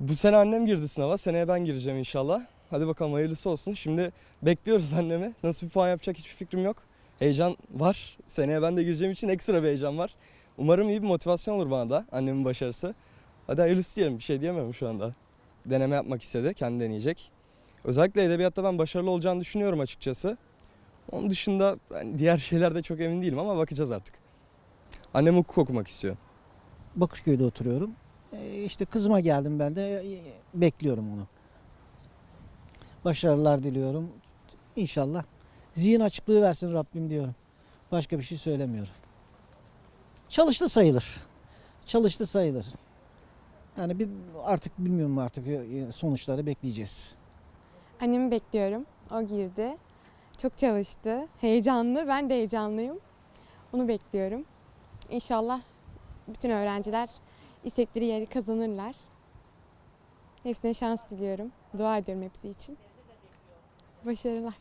Bu sene annem girdi sınava. Seneye ben gireceğim inşallah. Hadi bakalım hayırlısı olsun. Şimdi bekliyoruz annemi. Nasıl bir puan yapacak hiçbir fikrim yok. Heyecan var. Seneye ben de gireceğim için ekstra bir heyecan var. Umarım iyi bir motivasyon olur bana da annemin başarısı. Hadi hayırlısı diyelim. Bir şey diyemem şu anda. Deneme yapmak istedi. Kendi deneyecek. Özellikle edebiyatta ben başarılı olacağını düşünüyorum açıkçası. Onun dışında ben diğer şeylerde çok emin değilim ama bakacağız artık. Annem hukuk okumak istiyor. Bakırköy'de oturuyorum. E, işte kızıma geldim ben de e, bekliyorum onu. Başarılar diliyorum. İnşallah zihin açıklığı versin Rabbim diyorum. Başka bir şey söylemiyorum. Çalıştı sayılır. Çalıştı sayılır. Yani bir artık bilmiyorum artık e, sonuçları bekleyeceğiz. Annemi bekliyorum. O girdi. Çok çalıştı. Heyecanlı. Ben de heyecanlıyım. Onu bekliyorum. İnşallah bütün öğrenciler istekleri yeri kazanırlar. Hepsine şans diliyorum. Dua ediyorum hepsi için. Başarılar.